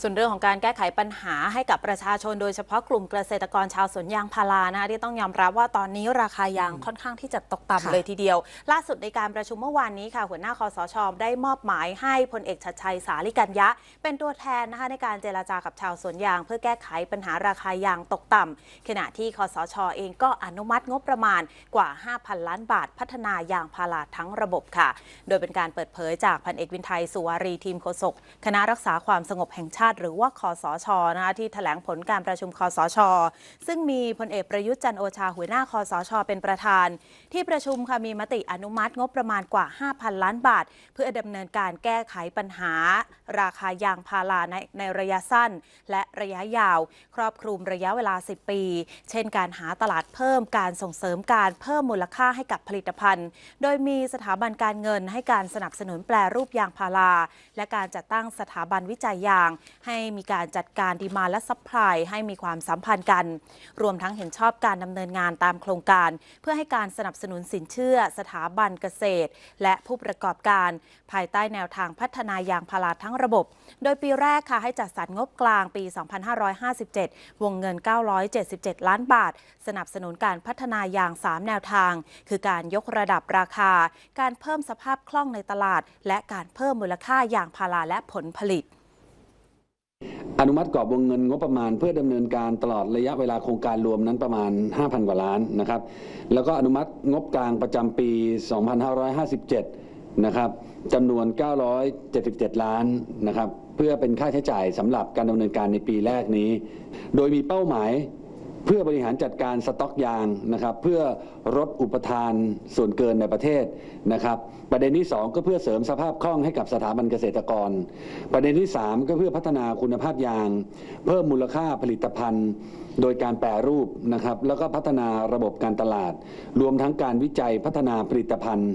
ส่วนเรื่องของการแก้ไขปัญหาให้กับประชาชนโดยเฉพาะกลุ่มเกษตรกรชาวสวนยางพารานะคะที่ต้องยอมรับว่าตอนนี้ราคายางค่อนข้างที่จะตกค่ะต่ำเลยทีเดียว ล่าสุดในการประชุมเมื่อวานนี้ค่ะ หัวหน้าคอสชได้มอบหมายให้พลเอกชัดชัยสาลิกัญญะ เป็นตัวแทนนะคะในการเจรจากับชาวสวนยาง เพื่อแก้ไขปัญหาราคายางตกต่ำขณะที่คอสชเองก็อนุมัติงบประมาณกว่า 5,000 ล้านบาท พัฒนายางพาราทั้งระบบค่ะ โดยเป็นการเปิดเผยจากพันเอกวินไทยสุวารีทีมโฆษกคณะรักษาความสงบแห่งชาติหรือว่าคอสชนะคะที่แถลงผลการประชุมคอสช ซึ่งมีพลเอกประยุทธ์จันโอชาหัวหน้าคอสช เป็นประธาน ที่ประชุมค่ะมีมติอนุมัติงบประมาณกว่า 5,000 ล้านบาท เพื่อดำเนินการแก้ไขปัญหา ราคายางพาราในในระยะสั้น และระยะยาว ครอบคลุมระยะเวลา 10 ปี เช่น การหาตลาดเพิ่มการส่งเสริมการเพิ่มมูลค่าให้กับผลิตภัณฑ์ โดยมีสถาบันการเงินให้การสนับสนุนแปรรูปยางพาราและการจัดตั้งสถาบันวิจัยยางให้มีการจัดการดีมาและซัพพลายให้มีความสัมพันธ์กัน รวมทั้งเห็นชอบการดำเนินงานตามโครงการ เพื่อให้การสนับสนุนสินเชื่อ สถาบันเกษตร และผู้ประกอบการ ภายใต้แนวทางพัฒนายางพาราทั้งระบบ โดยปีแรกค่ะให้จัดสรรงบกลางปี 2557 วงเงิน 977 ล้านบาท สนับสนุนการพัฒนายาง 3 แนวทาง คือการยกระดับราคา การเพิ่มสภาพคล่องในตลาด และการเพิ่มมูลค่ายางพาราและผลผลิต อนุมัติกรอบวงเงินงบประมาณ เพื่อดำเนินการตลอดระยะเวลาโครงการรวมนั้นประมาณ 5,000 กว่าล้านนะครับ แล้วก็อนุมัติงบกลางประจำปี 2557 นะครับจำนวน 977 ล้านนะครับ เพื่อเป็นค่าใช้จ่ายสำหรับการดำเนินการในปีแรกนี้ โดยมีเป้าหมาย เพื่อบริหารจัดการสต็อกยางนะครับ เพื่อลดอุปทานส่วนเกินในประเทศนะครับ ประเด็นที่ 2 ก็เพื่อเสริมสภาพคล่องให้กับสถาบันเกษตรกร ประเด็นที่ 3 ก็เพื่อพัฒนาคุณภาพยาง เพิ่มมูลค่าผลิตภัณฑ์ โดยการแปรรูปนะครับ แล้วก็พัฒนาระบบการตลาด รวมทั้งการวิจัยพัฒนาผลิตภัณฑ์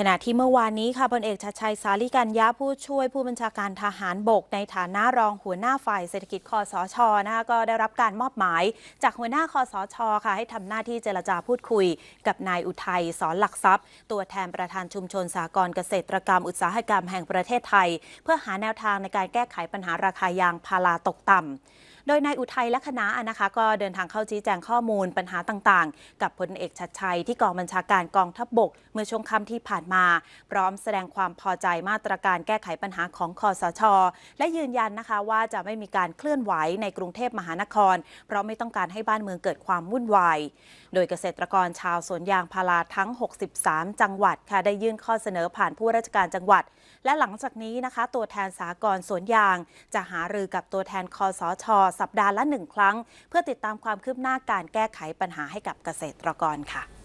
ขณะที่เมื่อวานนี้ค่ะพลเอกชัดชัยสาลิกัญญาผู้ช่วยผู้บัญชาการทหารบก ในฐานะรองหัวหน้าฝ่ายเศรษฐกิจคอสชนะคะก็ได้รับการมอบหมาย จากหัวหน้าคอสชค่ะให้ทำหน้าที่เจรจาพูดคุย กับนายอุทัยสอนหลักทรัพย์ ตัวแทนประธานชุมชนสากลเกษตรกรรม อุตสาหกรรมแห่งประเทศไทย เพื่อหาแนวทางในการแก้ไขปัญหาราคายางพาราตกต่ำ โดยนายอุทัยและคณะนะคะก็เดินทางเข้าชี้แจงข้อมูลปัญหาต่างๆ กับพลเอกชัดชัยที่กองบัญชาการกองทัพบบก เมื่อช่วงค่ำที่ผ่านมา พร้อมแสดงความพอใจมาตรการแก้ไขปัญหาของคอสช และยืนยันนะคะว่าจะไม่มีการเคลื่อนไหวในกรุงเทพมหานคร เพราะไม่ต้องการให้บ้านเมืองเกิดความวุ่นวายโดยเกษตรกรชาวสวนยางพาราทั้ง 63 จังหวัดค่ะได้ยื่นข้อเสนอผ่านผู้ราชการจังหวัด และหลังจากนี้นะคะ ตัวแทนสากลสวนยาง จะหารือกับตัวแทนคอสชสัปดาห์ละหนึ่งครั้ง เพื่อติดตามความคืบหน้าการแก้ไขปัญหาให้กับเกษตรกรค่ะ